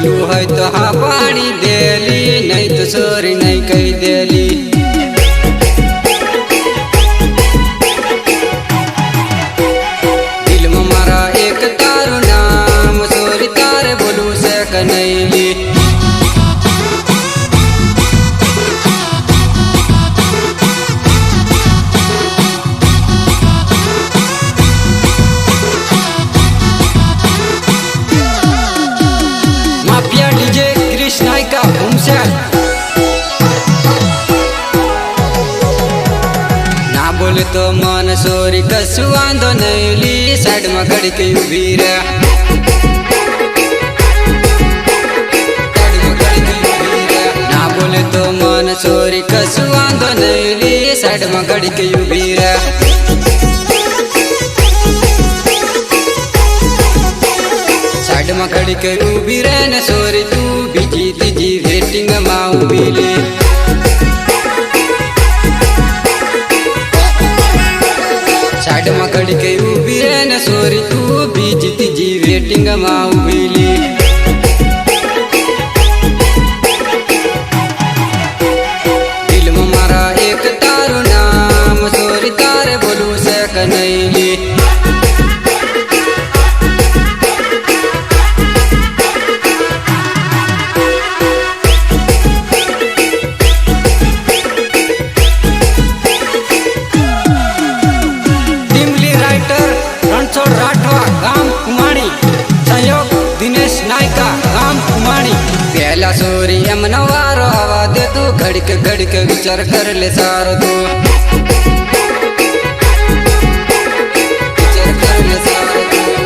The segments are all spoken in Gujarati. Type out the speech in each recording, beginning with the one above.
બોલવું હોય તો હા પાણી દે. كبيره છોરી કશું વાંધો નહીં. લી સાઈડમાં ઘડીક ઊભી રહે સાઈડમાં ઘડીક ઊભી રહે ને સોરી, તું બીજી, ત્રીજી વેટિંગમાં ઊભી લે i Come on. ઘડીક ઘડીક વિચાર કર લે સારો તું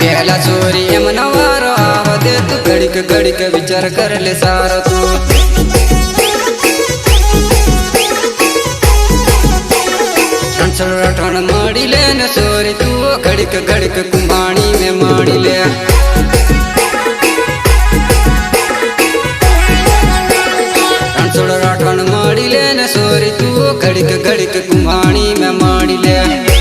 પહેલા ચોરી એમ નવારો આવો દે તું ઘડીક ઘડીક વિચાર કર લે સારો તું ઠણ મળી લે ને સોરી તું ઘડીક ઘડીક કુંભાણી મેં માણી લે ઘડીક ઘડીક કુમાણી મેં માણી લે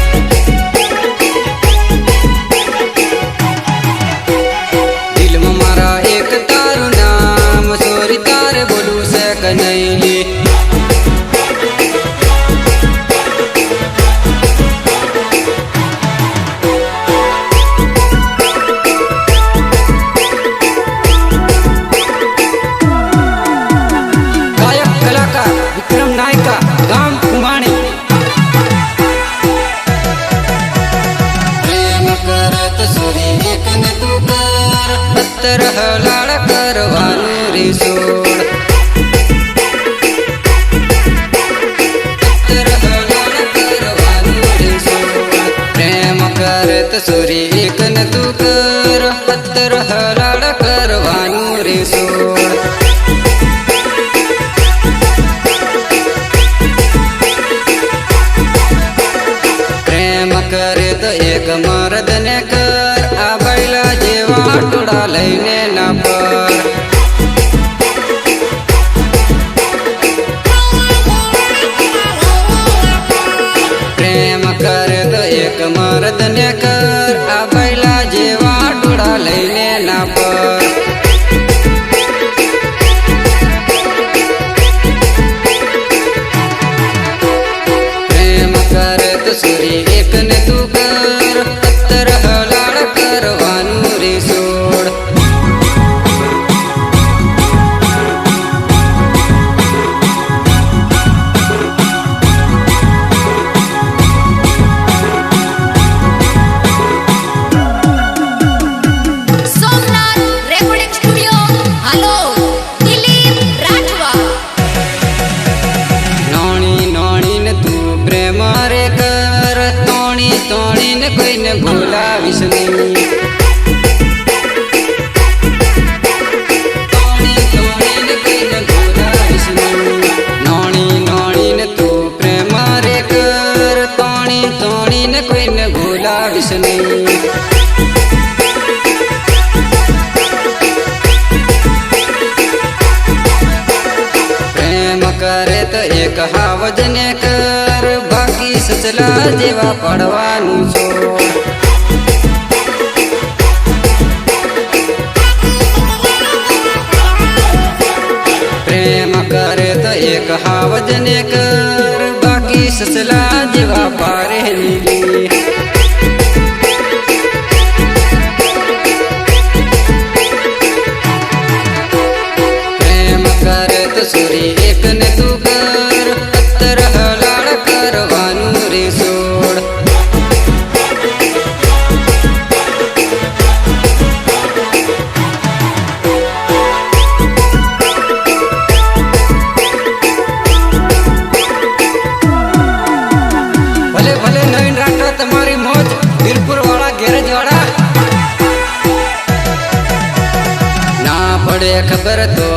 دنیا તારા જેવા પડવાનું છો. પ્રેમ કરે તો એક હાવજને करतो.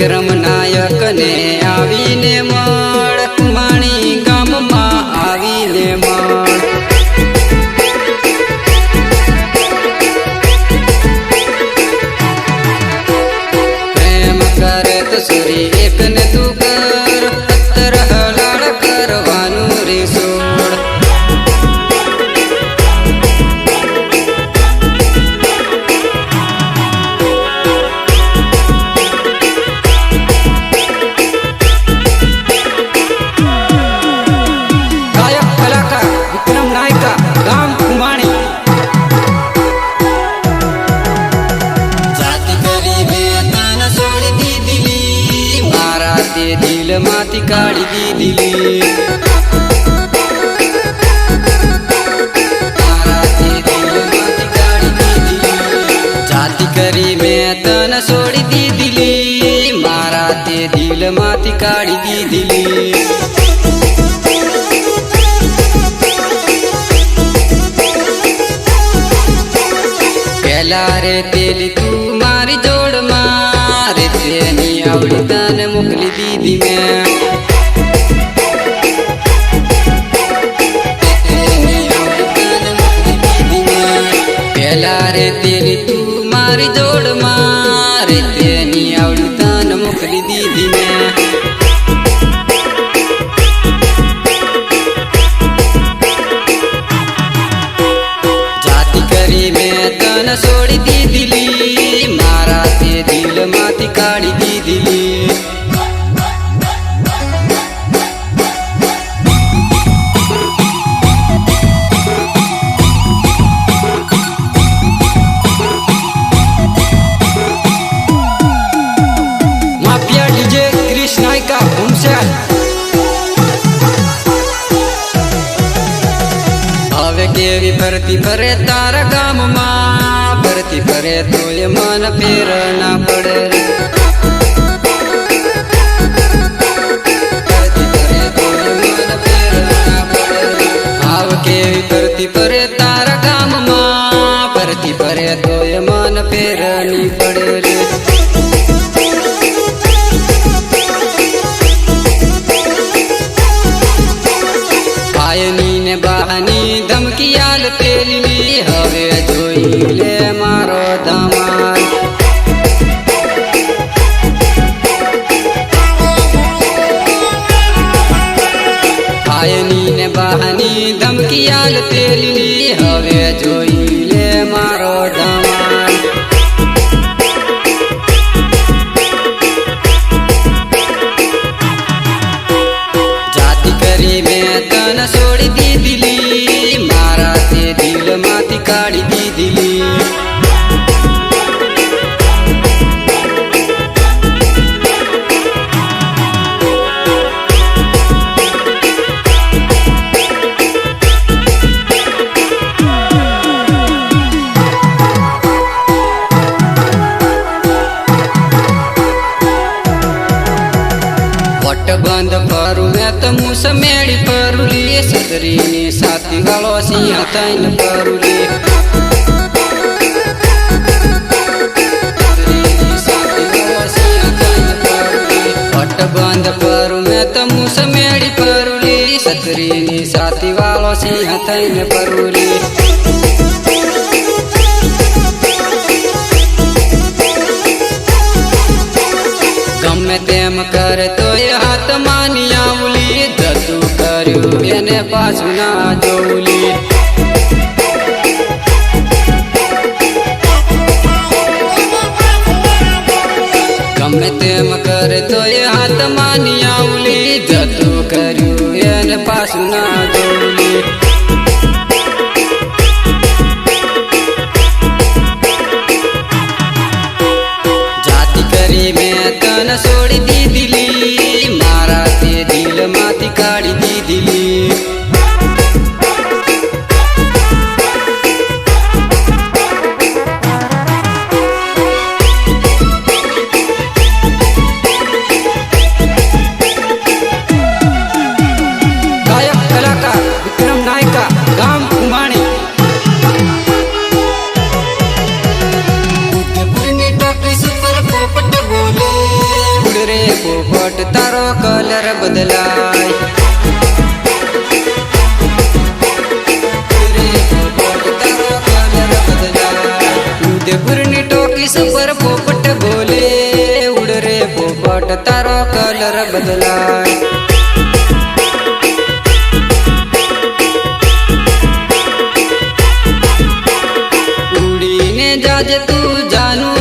વિક્રમ નાયકને આવીને મા ફરતી ફરે તારા ગામમાં ફરતી ફરે તોય મન ફેર ના પડે રે. ફરતી ફરે તોય મન ફેર ના પડે આવ કેવી ભરતી ફરે कहानी दम કાળો સિંહ તૈલ પરુલી હટ બંધ પરું મેં સાથી વાળો સિંહ તૈલ પરુલી ગમે તેમ કરે તો એ હાથ માની આવલી કર્યું, એને પાછું ના જોલી ગમે તેમ કરતો એ હાથમાં ની આવલી. જતું કર્યું, એને પાછું ના જોલી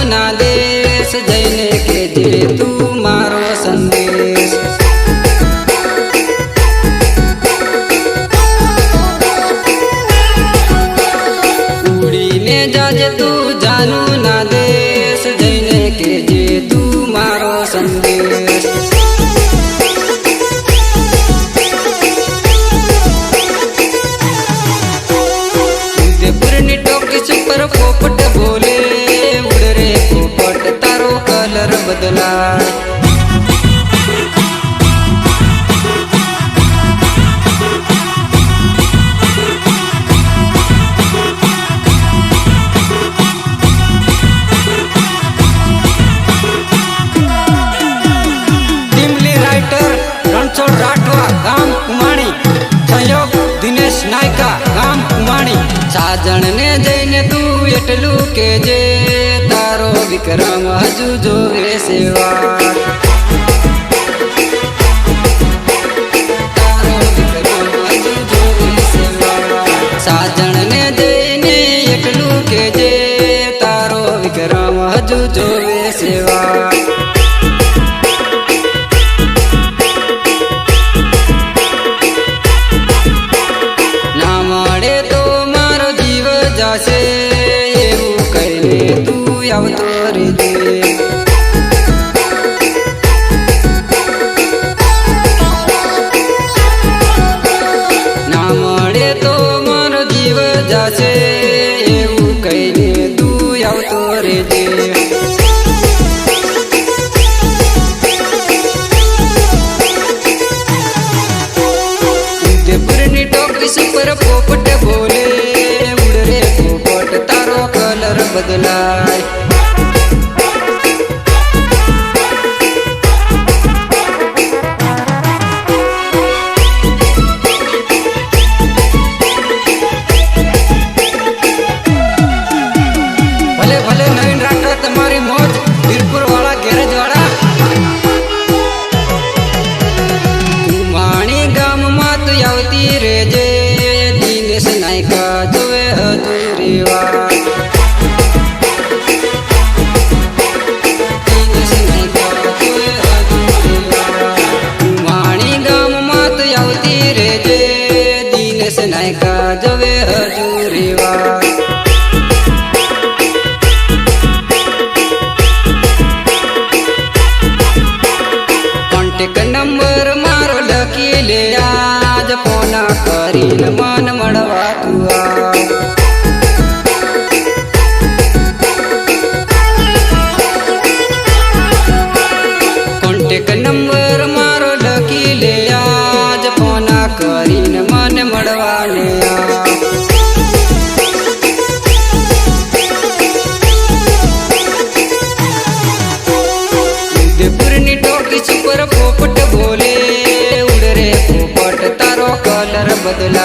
ના દેશ જઈને કે જે તું તારા ગામ કુમાણી. સાજણને જઈને તું એટલું કેજે તારો વિક્રમ હજુ જોવે સેવા. સાજણને જઈને તારો વિક્રમ હજુ જો પર પોપટ બોલે ઉડરે પોપટ તારો કલર બદલાય. बदला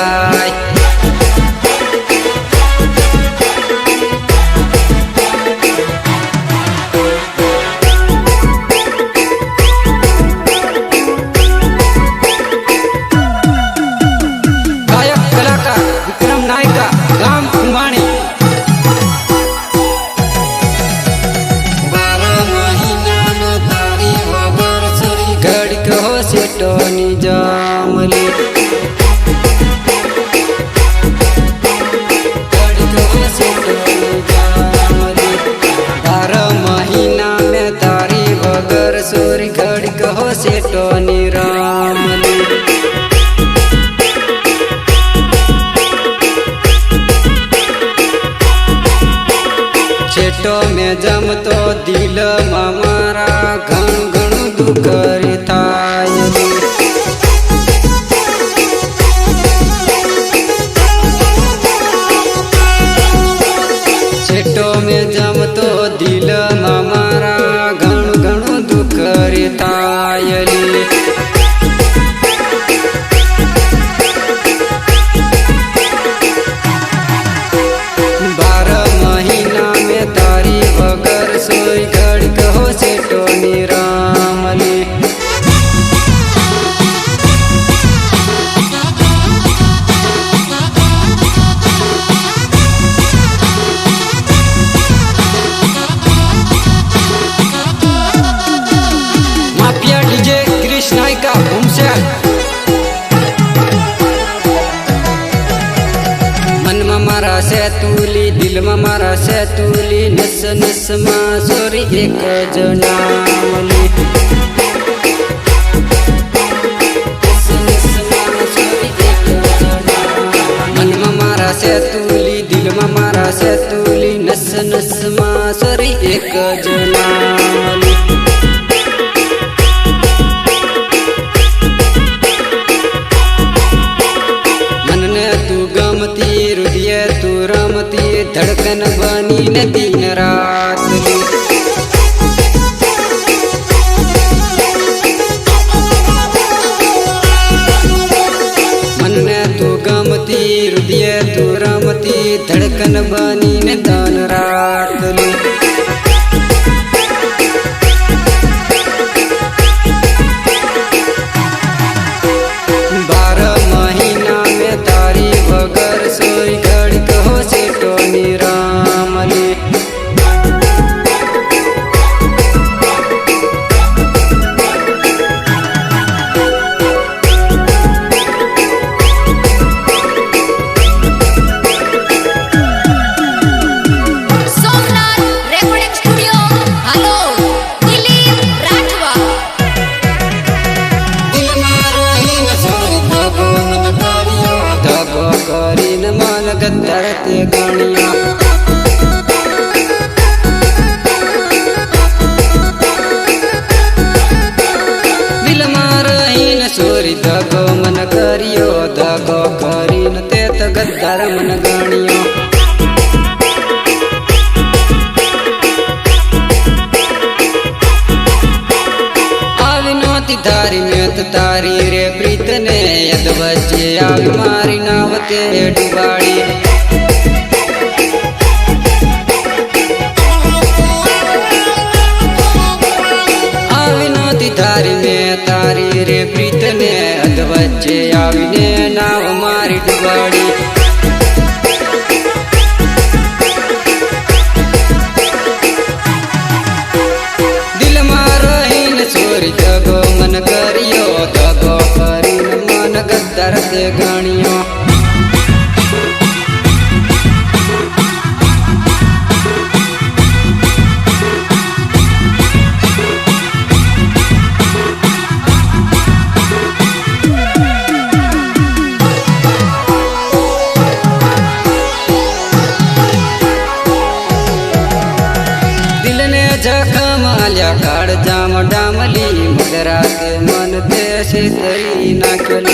નામ લીધું મનમાં મારા સેતુલી દિલમાં મારા સેતુલી નસ નસમાં સરી એક જ નામ મનને તું ગમતી, હૃદય તું રમતી, ધડકન બની ને દિન कनबानी તારી રે પ્રીતને અધવચ્ચે આવીને નાવ મારી ડુબાડી દિલમાં રહીને સોર જગો, મન કર્યો જગો કરીને મન ગદ્દર તે ગણ્યો. कसे तरी नाकले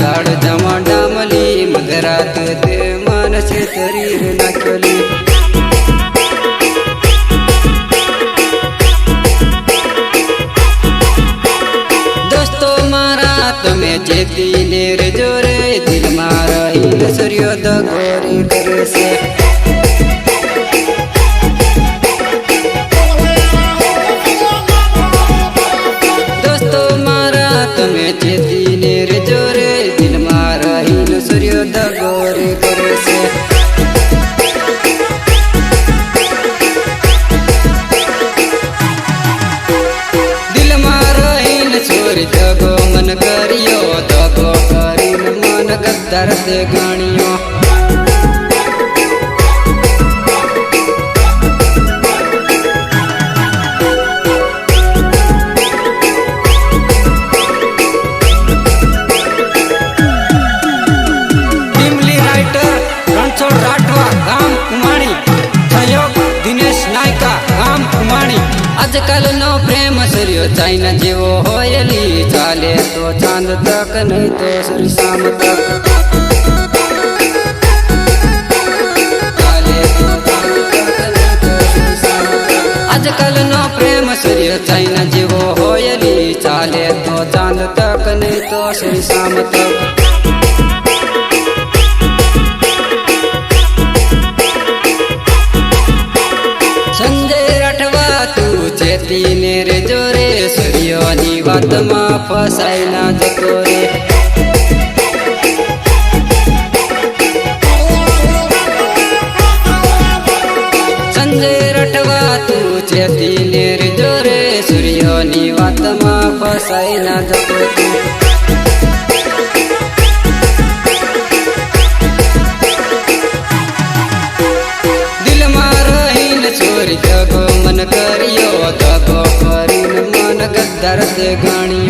काढ जमा डामली मगरात ते मानसे शरीर नाकले દર્દ ગણ્યો. આજકાલનો પ્રેમ સર્યો ચાઇના જેવો હોયલી ચાલે તો ચાંદ તક નહીં તો સુરસામ તક થઈને જીવો હોયલી ચાલે તો ચાંદ તક નહીં તો શ્રી શામ તક. ને રેજો રે સૂર્યની વાતમાં ફસાઈ ના જતો ફસાઈ ના જતો દિલમાં રહીને ચોરી જગો મન કર્યો જગો કરીને મન ગદ્દર ગણી.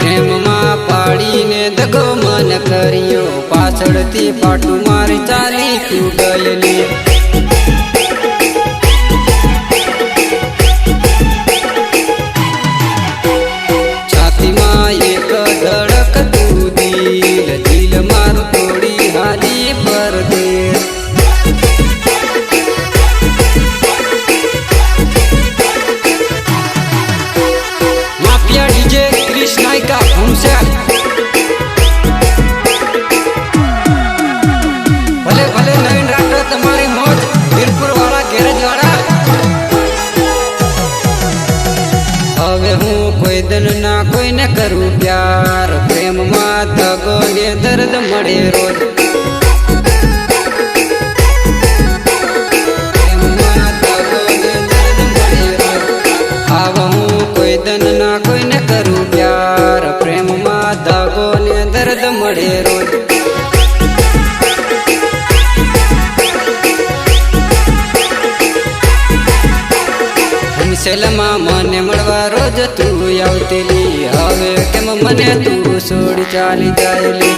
પ્રેમમાં પાડીને દગો મન પાછળથી પાટું મારી ચારી તું ગયેલી. ગગને દર્દ મળે રોજ. મને તું છોડી ચાલી જાયલી